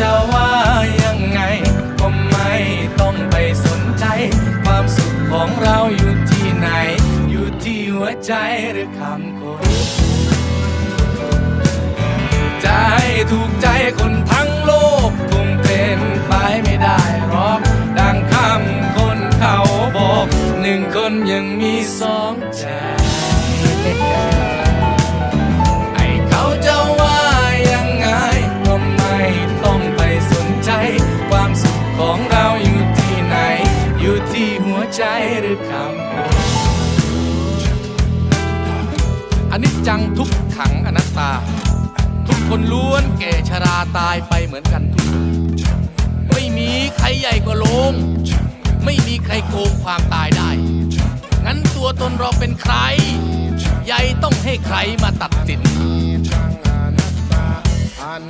จะว่ายังไง ก็ไม่ต้องไปสนใจ ความสุขของเราอยู่ที่ไหน อยู่ที่หัวใจหรือคำโคใจถูกใจคนทั้งโลกคงเป็นไปไม่ได้หรอกดังคำคนเขาบอก หนึ่งคนยังมีสองใจ อยู่ที่หัวใจหรือคำพูดอันนี้จังทุกขังอนัตตา ทุกคนล้วนแก่ชราตายไปเหมือนกันทุกไม่มีใครใหญ่กว่าโลง ไม่มีใครโกงความตายได้ งั้นตัวตนเราเป็นใคร ใหญ่ต้องให้ใครมาตัดสิน